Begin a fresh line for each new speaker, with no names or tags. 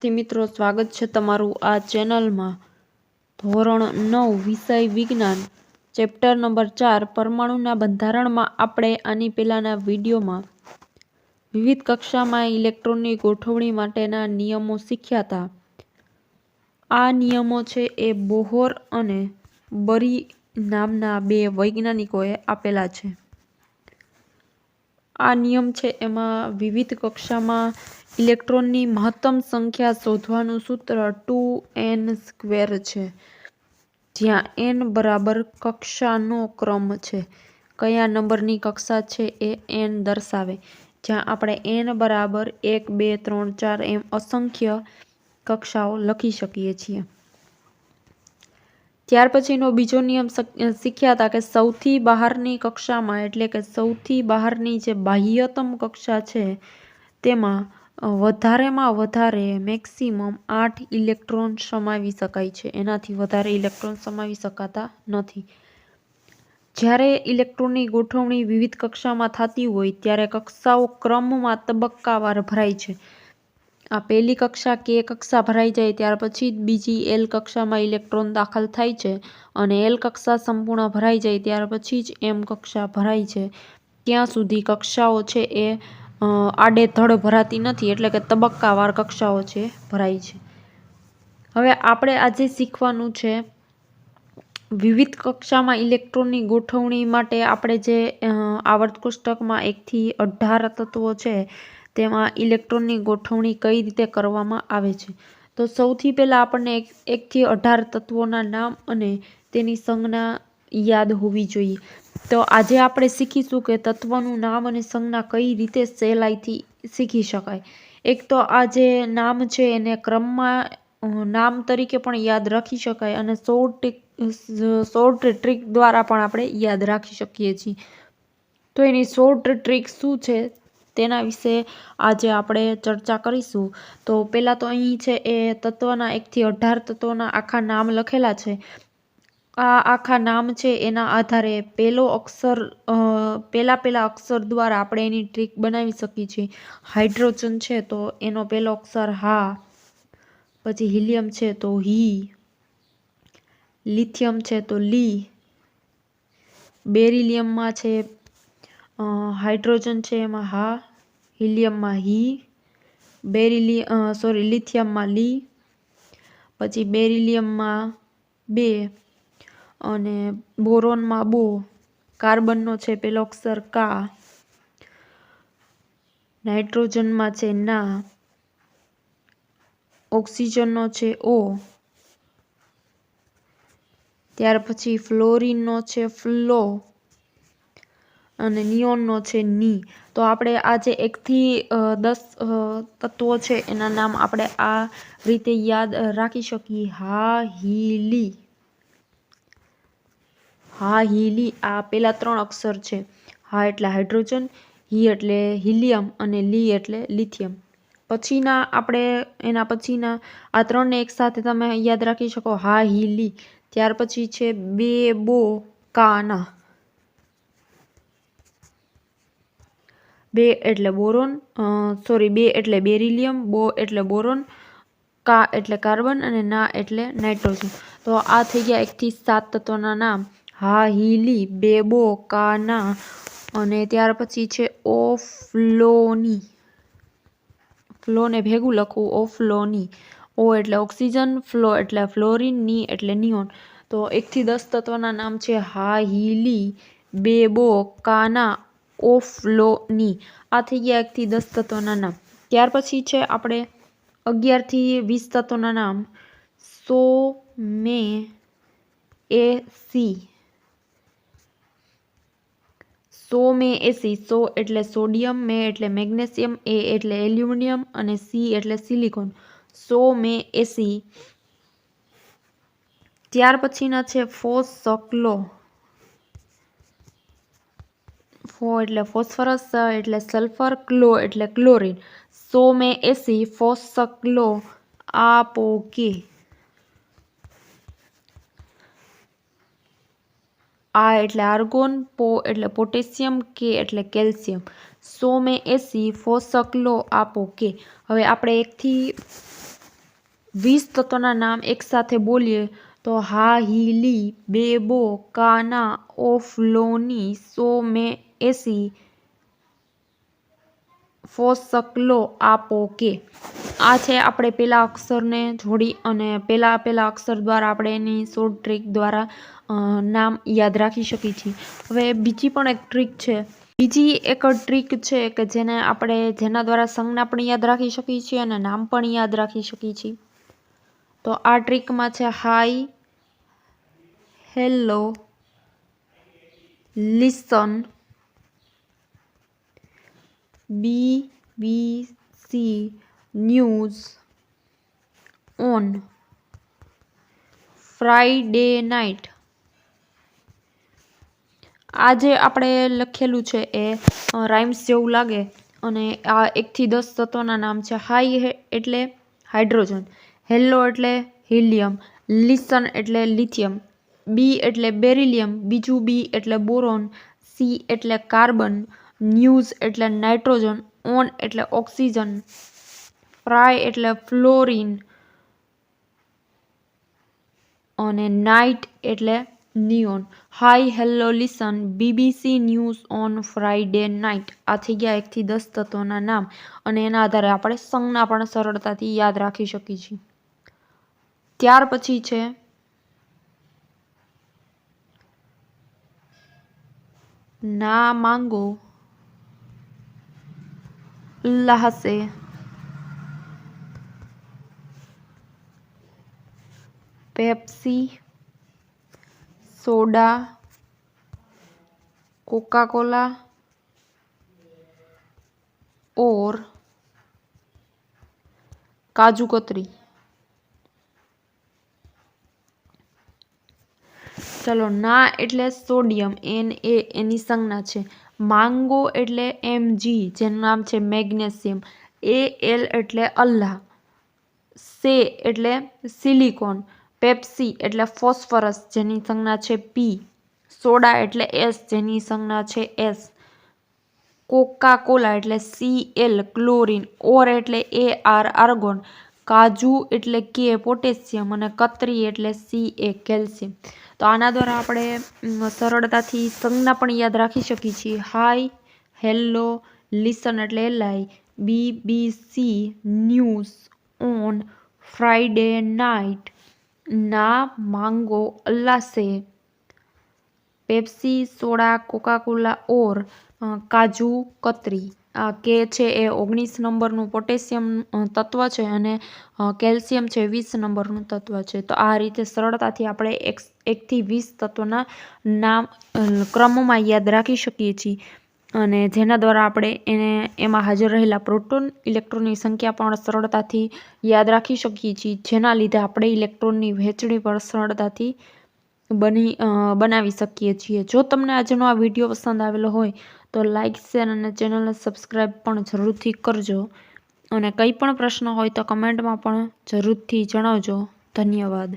વિદ્યાર્થી મિત્રો, સ્વાગત છે તમારું આ ચેનલમાં. ધોરણ નવ, વિષય વિજ્ઞાન, ચેપ્ટર નંબર ચાર, પરમાણુના બંધારણમાં આપણે આની પહેલાંના વિડીયોમાં વિવિધ કક્ષામાં ઇલેક્ટ્રોનની ગોઠવણી માટેના નિયમો શીખ્યા હતા. આ નિયમો છે એ બોહોર અને બરી નામના બે વૈજ્ઞાનિકોએ આપેલા છે. આ નિયમ છે, એમાં વિવિધ કક્ષામાં ઇલેક્ટ્રોનની મહત્તમ સંખ્યા શોધવાનું સૂત્ર ટુ એન સ્ક્વેર છે. જ્યાં એન બરાબર કક્ષાનો ક્રમ છે. કયા નંબરની કક્ષા છે એ એન દર્શાવે. જ્યાં આપણે એન બરાબર એક, બે, ત્રણ, ચાર એમ અસંખ્ય કક્ષાઓ લખી શકીએ છીએ. ત્યાર પછીનો બીજો નિયમ શીખ્યા હતા કે સૌથી બહારની કક્ષામાં એટલે કે સૌથી બહારની જે બાહ્યતમ કક્ષા છે, તેમાં વધારેમાં વધારે મેક્સિમમ આઠ ઇલેક્ટ્રોન સમાવી શકાય છે. એનાથી વધારે ઇલેક્ટ્રોન સમાવી શકાતા નથી. જ્યારે ઇલેક્ટ્રોનની ગોઠવણી વિવિધ કક્ષામાં થતી હોય, ત્યારે કક્ષાઓ ક્રમમાં તબક્કાવાર ભરાય છે. આ પહેલી કક્ષા કે કક્ષા ભરાઈ જાય ત્યાર પછી બીજી એલ કક્ષામાં ઇલેક્ટ્રોન દાખલ થાય છે અને એલ કક્ષા સંપૂર્ણ ભરાઈ જાય ત્યાર પછી જ એમ કક્ષા ભરાય છે. ત્યાં સુધી કક્ષાઓ છે એ આડેધડ ભરાતી નથી એટલે કે તબક્કાવાર કક્ષાઓ છે ભરાય છે. હવે આપણે આજે શીખવાનું છે વિવિધ કક્ષામાં ઇલેક્ટ્રોનની ગોઠવણી માટે આપણે જે આવર્ત કોષ્ટકમાં એકથી અઢાર તત્વો છે તેમાં ઇલેક્ટ્રોનની ગોઠવણી કઈ રીતે કરવામાં આવે છે? તો સૌથી પહેલાં આપણને એક, એકથી અઢાર તત્વોના નામ અને તેની સંજ્ઞા યાદ હોવી જોઈએ. તો આજે આપણે શીખીશું કે તત્વનું નામ અને સંજ્ઞા કઈ રીતે સહેલાઈથી શીખી શકાય. એક તો આ જે નામ છે એને ક્રમમાં નામ તરીકે પણ યાદ રાખી શકાય અને શોર્ટ શોર્ટ ટ્રીક દ્વારા પણ આપણે યાદ રાખી શકીએ છીએ. તો એની શોર્ટ ટ્રીક શું છે? તેના વિશે આજે આપણે ચર્ચા કરીશું. તો પહેલાં તો અહીં છે એ તત્વના એકથી અઢાર તત્વના આખા નામ લખેલા છે. આ આખા નામ છે એના આધારે પહેલો અક્ષર પહેલાં પહેલાં અક્ષર દ્વારા આપણે એની ટ્રીક બનાવી શકીએ છીએ. હાઇડ્રોજન છે તો એનો પહેલો અક્ષર હા, પછી હિલિયમ છે તો હી, લિથિયમ છે તો લી, બેરિલિયમમાં છે હાઇડ્રોજન છે એમાં હા, હિલિયમમાં હી, બેરિલિ સોરી, લિથિયમમાં લી, પછી બેરિલિયમમાં બે, અને બોરોનમાં બો, કાર્બનનો છે પેલોક્સર કા, નાઇટ્રોજનમાં છે ના, ઓક્સિજનનો છે ઓ, ત્યાર પછી ફ્લોરિનનો છે ફ્લો અને નિયોનનો છે ની. તો આપણે આ જે એકથી દસ તત્વો છે એના નામ આપણે આ રીતે યાદ રાખી શકીએ. હા, હી, લી. હા હીલી આ પેલા ત્રણ અક્ષર છે. હા એટલે હાઇડ્રોજન, હી એટલે હિલિયમ અને લી એટલે લિથિયમ. પછીના આપણે, એના પછીના આ ત્રણને એકસાથે તમે યાદ રાખી શકો. હા, હી, લી. ત્યાર પછી છે બે બો, કાના. બે એટલે બોરોન સોરી બે એટલે બેરિલિયમ, બો એટલે બોરોન, કા એટલે કાર્બન અને ના એટલે નાઇટ્રોજન. તો આ થઈ ગયા એકથી સાત તત્વના નામ. હા, હીલી, બેબો, કાના અને ત્યાર પછી છે ઓફ્લોની. ફ્લોને ભેગું લખવું, ઓફ્લોની. ઓ એટલે ઓક્સિજન, ફ્લો એટલે ફ્લોરિન, ની એટલે નિયોન. તો એકથી દસ તત્વના નામ છે. હા, હીલી, બેબો, કાના ઓફ્લોની આ થઈ ગયા એકથી દસ તત્વના નામ. ત્યાર પછી છે આપણે અગિયારથી વીસ તત્વના નામ. સો, મે, એ, સી. સો, મે એસી સો. એટલે સોડિયમ, મે એટલે મેગ્નેશિયમ, એ એટલે એલ્યુમિનિયમ અને સી એટલે સિલિકોન. સો, મે એસી ત્યાર પછીના છે ફોસકલો ફો એટલે ફોસ્ફરસ, એટલે સલ્ફર ક્લો, એટલે ક્લોરિન. સો મે એસી ફોસકલો આપો કે. આ એટલે આર્ગોન, પો એટલે પોટેશિયમ, કે એટલે કેલ્શિયમ. સો મે એસી ફોસકલો આપો કે. હવે આપણે એકથી વીસ તત્વોના નામ એકસાથે બોલીએ તો હા, હી, લી, બે, બો કાના ઓફ લોની સો મે એસી ફોસકલો આપો કે. આ છે આપણે પેલા અક્ષરને જોડી અને પેલા પેલા અક્ષર દ્વારા આપણે એની શોર્ટ ટ્રીક દ્વારા નામ યાદ રાખી શકીએ છીએ. હવે બીજી પણ એક ટ્રીક છે. બીજી એક ટ્રીક છે કે જેને આપણે જેના દ્વારા સંજ્ઞા પણ યાદ રાખી શકીએ છીએ અને નામ પણ યાદ રાખી શકીએ છીએ. તો આ ટ્રીકમાં છે hi hello listen B B C news on Friday night. આજે આપણે લખેલું છે એ રાઇમ્સ જેવું લાગે અને આ એકથી દસ તત્વોના નામ છે. હાઈ એટલે હાઇડ્રોજન, હેલો એટલે હિલિયમ, લિસન એટલે લિથિયમ, બી એટલે બેરિલિયમ, બીજું બી એટલે બોરોન, સી એટલે કાર્બન ન્યૂઝ એટલે નાઇટ્રોજન, ઓન એટલે ઓક્સિજન, ફ્રાય એટલે ફ્લોરિન અને નાઇટ એટલે neon. Hi hello, listen. BBC news on Friday night. આ થઈ ગયા એકથી દસ તત્વોના નામ અને એના આધારે આપણે સંજ્ઞા પણ સરળતાથી યાદ રાખી શકીએ છીએ. ત્યાર પછી છે ના માંગો અલ્લાહ સે પેપ્સી સોડા કોકા કોલા ઓર કાજુ કતરી ચલો ના એટલે સોડિયમ એન એ એની સંજ્ઞા છે માંગો એટલે એમ જી, જેનું નામ છે મેગ્નેશિયમ. એ એલ એટલે અલ્લાહ સે એટલે સિલિકોન. પેપ્સી એટલે ફોસ્ફરસ, જેની સંજ્ઞા છે પી. સોડા એટલે એસ, જેની સંજ્ઞા છે એસ. કોકા કોલા એટલે સી એલ, ક્લોરીન. ઓર એટલે એ આર, આર્ગોન. કાજુ એટલે કે પોટેશિયમ અને કતરી એટલે સી એ કેલ્શિયમ. તો આના દ્વારા આપણે સરળતાથી સંજ્ઞા પણ યાદ રાખી શકીએ છીએ. હાઈ હેલો, લિસન એટલે એલાઈ B B, C, news on Friday night. ના, માંગો, અલ્લાસે. પેપ્સી, સોડા, કોકાકોલા ઓર કાજુ, કતરી. કે છે એ ઓગણીસ નંબરનું પોટેશિયમ તત્વ છે અને કેલ્શિયમ છે વીસ નંબરનું તત્વ છે. તો આ રીતે સરળતાથી આપણે એક, એકથી વીસ તત્વના નામ ક્રમમાં યાદ રાખી શકીએ છીએ. અને જેના દ્વારા આપણે એને, એમાં હાજર રહેલા પ્રોટોન ઇલેક્ટ્રોનની સંખ્યા પણ સરળતાથી યાદ રાખી શકીએ છીએ. જેના લીધે આપણે ઇલેક્ટ્રોનની વહેંચણી પણ સરળતાથી બની બનાવી શકીએ છીએ. જો તમને આજનો આ વીડિયો પસંદ આવેલો હોય તો લાઇક શેર અને ચેનલને સબસ્ક્રાઈબ પણ જરૂરથી કરજો. અને કંઈ પણ પ્રશ્ન હોય તો કમેન્ટમાં પણ જરૂરથી જણાવજો. ધન્યવાદ.